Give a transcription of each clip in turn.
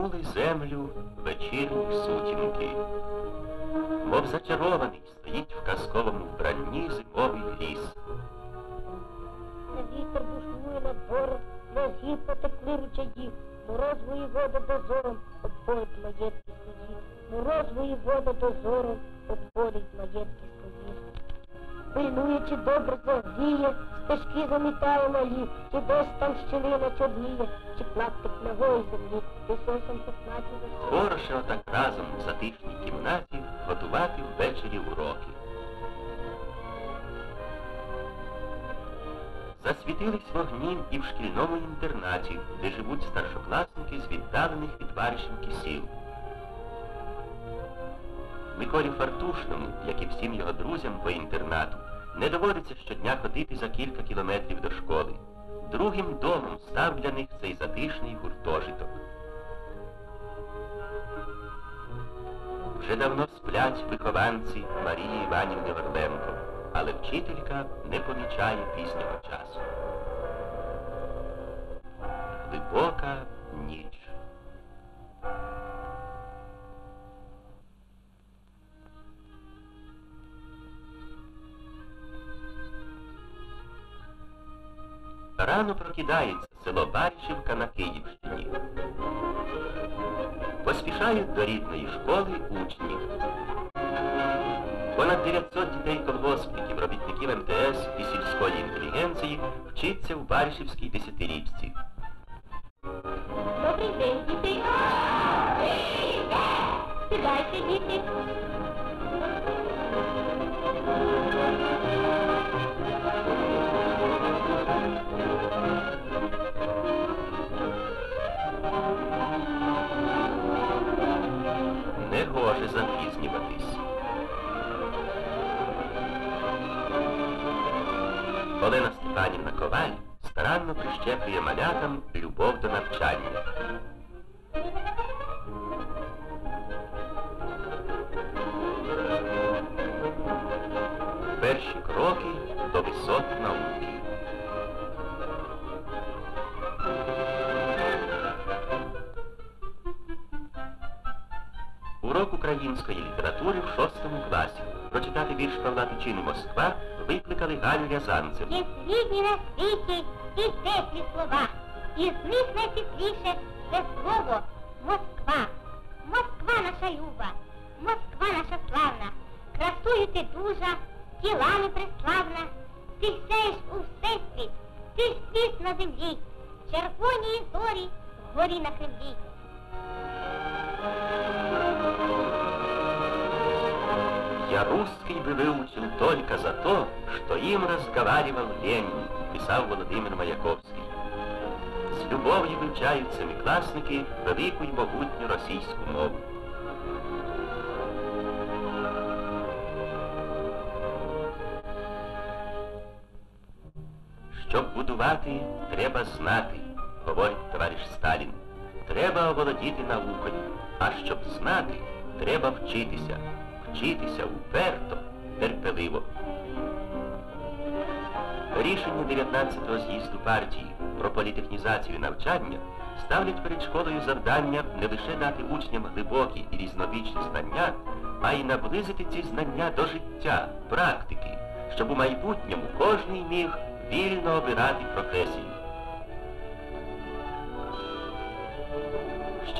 огорнули землю вечірні сутінки. Мов зачарований стоїть в казковому вбранні зимовий ліс. На вітер бушнує над бором, на згід потекли ручаї, морозової води дозором обходить маєтки слузі, морозової води дозором обходить маєтки слузі. Пильнуючи добре завдіє, стежки замітає малі, чи десь там щелина чорніє, чи клаптик нової землі, пісосом пухнаті за Хороше отак разом в затишній кімнаті готувати ввечері уроки. Засвітились вогні і в шкільному інтернаті, де живуть старшокласники з віддалених від Баришівки сіл. Миколі Фартушному, як і всім його друзям по інтернату, не доводиться щодня ходити за кілька кілометрів до школи. Другим домом став для них цей затишний гуртожиток. Вже давно сплять вихованці Марії Іванівни Вербенко, але вчителька не помічає пізнього часу. Глибока ніч. Рано прокидається село Баришівка на Київщині. Поспішають до рідної школи учні. Понад 900 дітей колгоспників, робітників МТС і сільської інтелігенції вчиться в Баришівській десятирічці. Добрий день, діти. Сідайте, діти. Олена Степанівна Коваль старанно прищеплює малятам любов до навчання. Перші кроки до висот науки. Урок української літератури в шостому класі. Прочитати вірш Павла Тичини Москва викликали Галю Рязанцев. Є світлі на світі і теплі слова, і з них найсвітліше це слово Я русский бы выучил только за то, что им разговаривал Ленин, писав Володимир Маяковський. З любов'ю вивчають семикласники велику й могутню російську мову. Щоб будувати, треба знати, говорить товариш Сталін. Треба оволодіти наукою, а щоб знати, треба вчитися. Вчитися уперто, терпеливо. Рішення 19-го з'їзду партії про політехнізацію навчання ставлять перед школою завдання не лише дати учням глибокі і різновічні знання, а й наблизити ці знання до життя, практики, щоб у майбутньому кожний міг вільно обирати професію.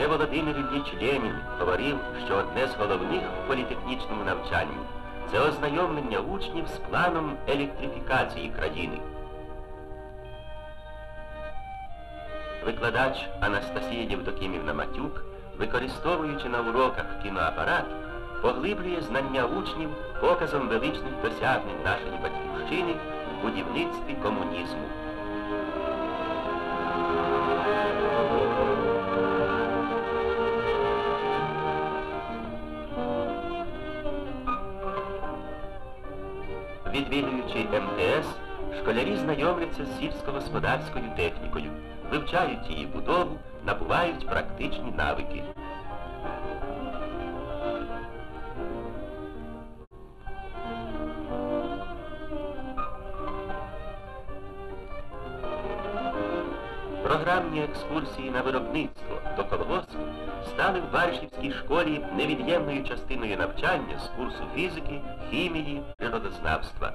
Ще Володимир Ілліч Ленін говорив, що одне з головних в політехнічному навчанні це ознайомлення учнів з планом електрифікації країни. Викладач Анастасія Євдокімівна Матюк, використовуючи на уроках кіноапарат, поглиблює знання учнів показом величних досягнень нашої батьківщини в будівництві комунізму. Відвідуючи МТС, школярі знайомляться з сільськогосподарською технікою, вивчають її будову, набувають практичні навики. Програмні екскурсії на виробництво до колгоспу стали в Баришівській школі невід'ємною частиною навчання з курсу фізики, хімії, природознавства.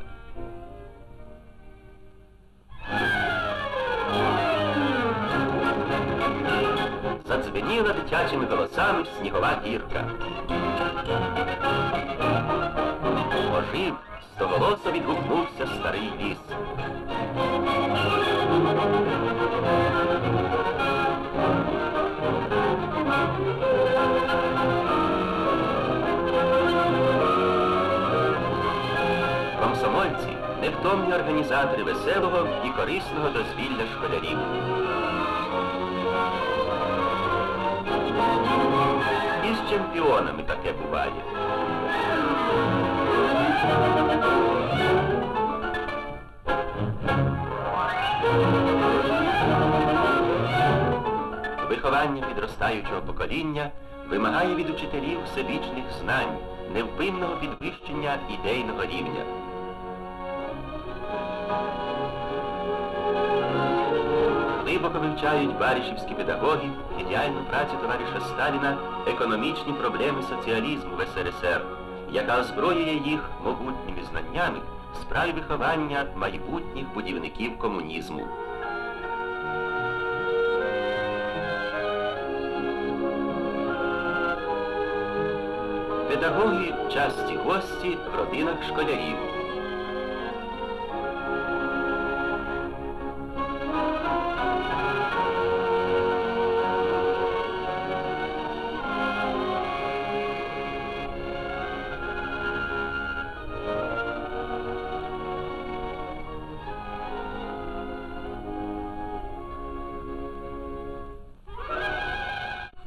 Задзвеніла дитячими голосами снігова гірка. Ожив, стоголосо відгукнувся старий ліс. Невтомні організатори веселого і корисного дозвілля школярів. І з чемпіонами таке буває. Виховання підростаючого покоління вимагає від учителів всебічних знань, невпинного підвищення ідейного рівня. Глибоко вивчають баришівські педагоги ідеальну працю товариша Сталіна економічні проблеми соціалізму в СРСР, яка озброює їх могутніми знаннями в справі виховання майбутніх будівників комунізму. Педагоги часті гості в родинах школярів.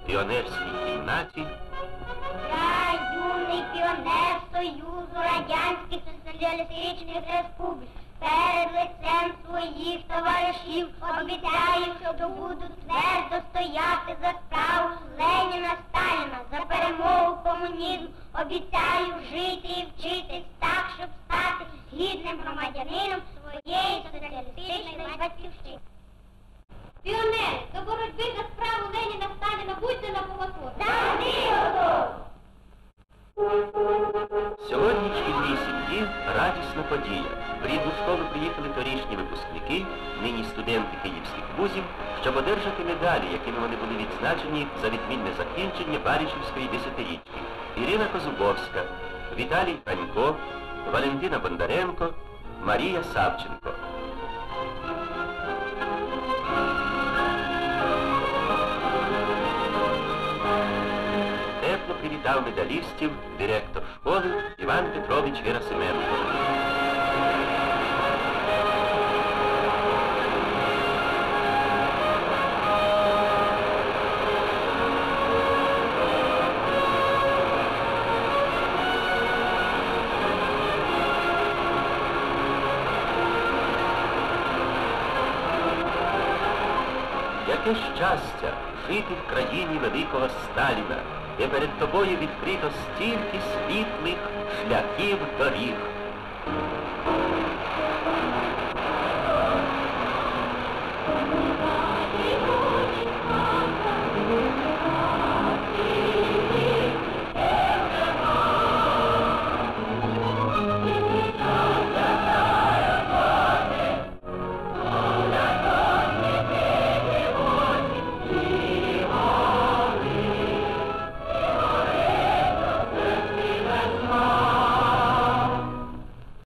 Піонерській кімнаті Я юний піонер Союзу Радянських Соціалістичних Республік. Перед лицем своїх товаришів обіцяю, що буду твердо стояти за справу Леніна Сталіна, за перемогу комунізму. Обіцяю жити і вчитись так, щоб стати гідним громадянином своєї соціалістичної батьківщини. Піонери, до боротьби за справу Леніна Сталіна будьте на поготові. Готові! Сьогодні в шкільній сім'ї радісна подія. В рідну школу приїхали торішні випускники, нині студенти київських вузів, щоб одержати медалі, якими вони були відзначені за відмінне закінчення Барішівської десятирічки. Ірина Козубовська, Віталій Панько, Валентина Бондаренко, Марія Савченко. Привітав медалістів директор школи Іван Петрович Герасименко. Яке щастя жити в країні великого Сталіна, де перед тобою відкрито стільки світлих шляхів доріг.